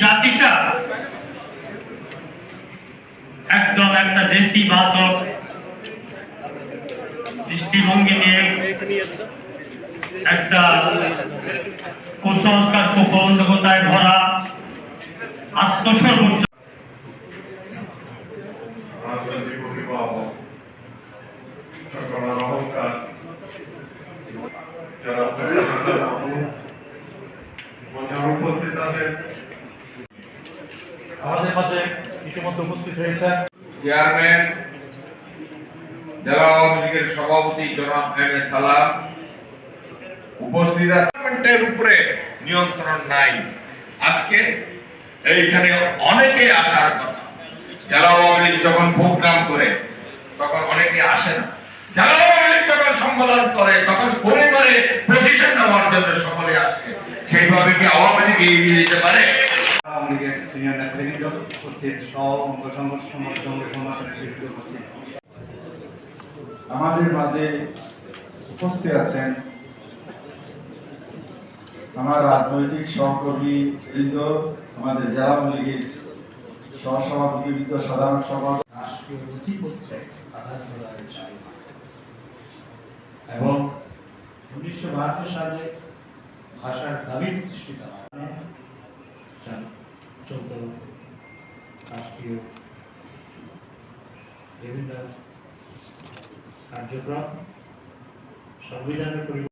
জাতিটা একদম একটা নেতিবাচক দৃষ্টিভঙ্গি নিয়ে একটা কুসংস্কার কুপ্রবন্ধকতায় ভরা আত্মসর্বোচ্চ যারা উপস্থিত আছেন। আমাদের মাঝে ইতিমধ্যে উপস্থিত হয়েছেন। চেয়ারম্যান, জেলা আওয়ামী লীগের সভাপতি জনাব এম এ সালাম। উপস্থিত আছেন উপরে নিয়ন্ত্রণ নাই। আজকে এইখানে অনেকে আসার কথা। জেলা আওয়ামী লীগ যখন প্রোগ্রাম করে, তখন অনেকে আসে না। জেলা আওয়ামী লীগ যখন সম্মেলন করে, তখন পরিবারে পজিশন নেওয়ার জন্য সকলে আসে। সেইভাবে কি আওয়ামী লীগ এগিয়ে যেতে পারে? লীগের সিনিয়র নেতৃবৃন্দ উপস্থিত সহ অঙ্গ সংগঠন সংগঠন সংগঠনের উপস্থিত। আমাদের মাঝে উপস্থিত আছেন আমার রাজনৈতিক সহকর্মী বৃন্দ আমাদের জেলা আওয়ামী লীগের সহসভাপতি বৃন্দ সাধারণ চাই এবং উনিশশো বাহাত্তর সালে ভাষার দাবি প্রতিষ্ঠিত হয়। চোদ্দ রাষ্ট্রীয় বিভিন্ন কার্যক্রম সংবিধানের পরিবর্তন